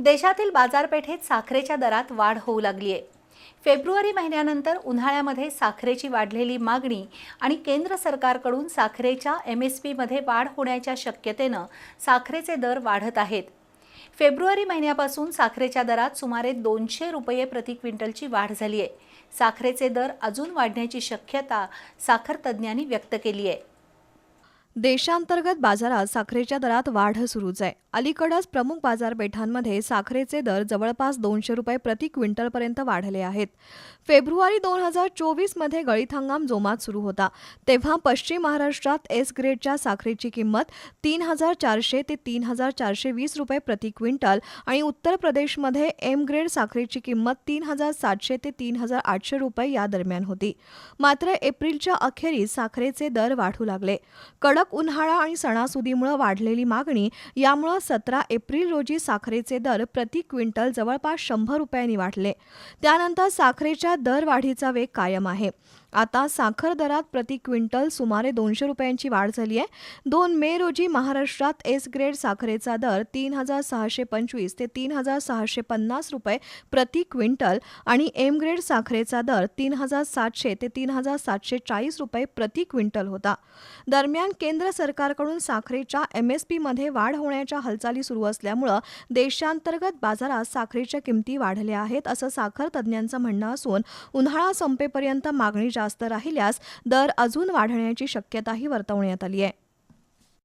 देशातील बाजारपेठेत साखरेच्या दरात वाढ होऊ लागली आहे फेब्रुवारी महिन्यानंतर उन्हाळ्यामध्ये साखरेची वाढलेली मागणी आणि केंद्र सरकारकडून साखरेच्या एम एस पीमध्ये वाढ होण्याच्या शक्यतेनं साखरेचे दर वाढत आहेत. फेब्रुवारी महिन्यापासून साखरेच्या दरात सुमारे दोनशे रुपये प्रति क्विंटलची वाढ झाली आहे साखरेचे दर अजून वाढण्याची शक्यता साखर तज्ज्ञांनी व्यक्त केली आहे देशांतर्गत बाजारात साखरेच्या दरात वाढ सुरूच आहे. अलीकडच प्रमुख बाजारपेठांमध्ये साखरेचे दर जवळपास दोनशे रुपये प्रति क्विंटलपर्यंत वाढले आहेत. फेब्रुवारी दोन हजार चोवीसमध्ये गळीत हंगाम जोमात सुरू होता. तेव्हा पश्चिम महाराष्ट्रात एस ग्रेडच्या साखरेची किंमत तीन हजार चारशे ते तीन हजार चारशे वीस रुपये प्रति क्विंटल आणि उत्तर प्रदेशमध्ये एम ग्रेड साखरेची किंमत तीन हजार सातशे ते तीन हजार आठशे रुपये या दरम्यान होती. मात्र एप्रिलच्या अखेरीस साखरेचे दर वाढू लागले. कडक उन्हाळा आणि सणासुदीमुळे वाढलेली मागणी यामुळं सतरा एप्रिल रोजी साखरेचे दर प्रति क्विंटल जवळपास शंभर रुपयांनी वाढले. त्यानंतर साखरेच्या दरवाढीचा वेग कायम आहे. आता साखर दरात प्रति क्विंटल सुमारे दोनशे रुपयांची वाढ झाली आहे. दोन मे रोजी महाराष्ट्रात एस ग्रेड साखरेचा दर तीन हजार सहाशे पंचवीस ते तीन हजार सहाशे पन्नास रुपये प्रति क्विंटल आणि एम ग्रेड साखरेचा दर तीन हजार सातशे ते तीन हजार सातशे चाळीस रुपये प्रति क्विंटल होता. दरम्यान केंद्र सरकारकडून साखरेच्या एम एस पीमध्ये वाढ होण्याच्या हालचाली सुरू असल्यामुळं देशांतर्गत बाजारात साखरेच्या किमती वाढल्या आहेत असं साखर तज्ज्ञांचं म्हणणं असून उन्हाळा संपेपर्यंत मागणी जास्त राहिल्यास दर अजून वाढण्याची शक्यताही वर्तवण्यात आली आहे.